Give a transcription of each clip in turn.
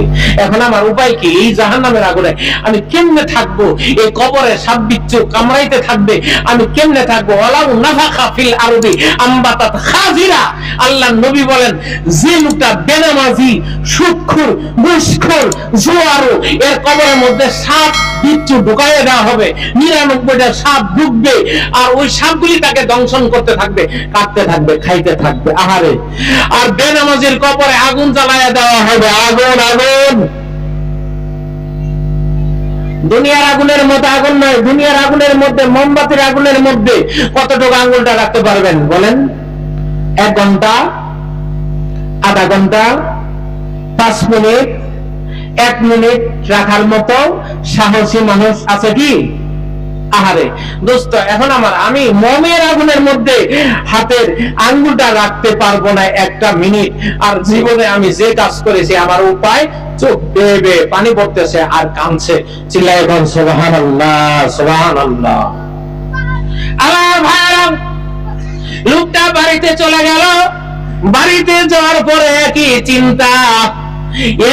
করছি। এখন আমার উপায় কি? এই জাহান নামের আগুনে আমি কেমনে থাকব? এই কবরে সাপ বিচ্ছু কামড়াইতে থাকবে। আমি কেমনে থাকব? ওয়ালাউ নাফাখা ফিল আরদি আম্বাতাত খাজিরা। আল্লাহ নবী বলেন, যে লোকটা বেনামাজি সুদখোর ঘুষখোর জোয়ারো, এর কবরের মধ্যে সাপ বিচ্ছু ঢুকাইয়ে দেওয়া হবে। নিরানব্বইটা সাপ ঢুকবে আর ওই সাপগুলি তাকে দংশন করতে থাকবে কাটতে থাকবে, খাইতে থাকবে। আহারে! আর বেনামাজির কবরে আগুন জ্বালাইয়া দেওয়া হবে। আগুন আগুন দুনিয়ার আগুনের মধ্যে আগুন নয়, দুনিয়ার আগুনের মধ্যে, মোমবাতির আগুনের মধ্যে কতটুকু আঙুলটা রাখতে পারবেন বলেন? এক ঘণ্টা, আধা ঘণ্টা, পাঁচ মিনিট, এক মিনিট রাখার মতো সাহসী মানুষ আছে কি? আহারে, দোস্ত, এখন আমার, আমি মমের আগুনের মধ্যে হাতের আঙ্গুলটা রাখতে পারব না একটা মিনিট। আর জীবনে আমি যে কাজ করেছি, আমার উপায় চোখ বেয়ে বেয়ে পানি পড়তেছে আর কাঁদছে। চিল্লাই এখন সোহান আল্লাহ সোহান আল্লাহ আমার ভাইরা লোকটা বাড়িতে চলে গেল। বাড়িতে যাওয়ার পরে একই চিন্তা।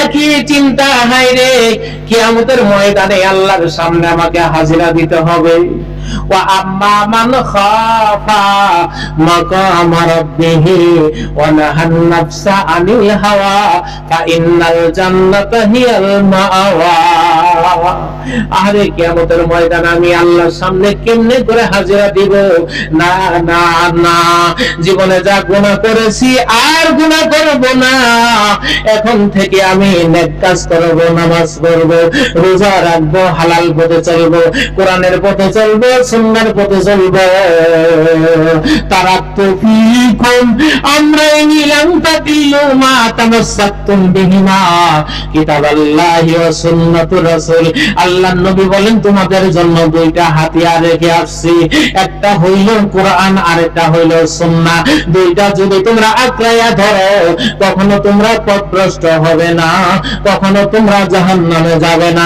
একই চিন্তা হাই রে, কিয়ামতের ময়দানে আল্লাহর সামনে আমাকে হাজিরা দিতে হবে। ওয়া আম্মা মান খাফা হিয়াল মাওয়া। আরে কিয়ামতের ময়দান আমি আল্লাহর সামনে কেমনে করে হাজিরা দিব? না না না। জীবনে যা গুনাহ করেছি আর গুনাহ করব না। এখন থেকে আমি নেক কাজ করব, নামাজ পড়ব, রোজা রাখব, হালাল পথে চলবো, কোরআনের পথে চলবো সুন্নাহর পথে চলবো। তারা তো ফিকুম আমরাই নিলাম তাকিলু মা তামাসসাকতুম বিহিমা। কিতাবাল্লাহি ওয়া সুন্নাতুর রাসূল। আল্লাহর নবী বলেন, তোমাদের জন্য দুইটা হাতিয়ার রেখে আসছি। একটা হইল কোরআন আর একটা হইল সুন্নাহ। দুইটা যদি তোমরা আঁকড়াইয়া ধরো, কখনো তোমরা পথভ্রষ্ট হবে না, কখনো তোমরা জাহান্নামে যাবে না।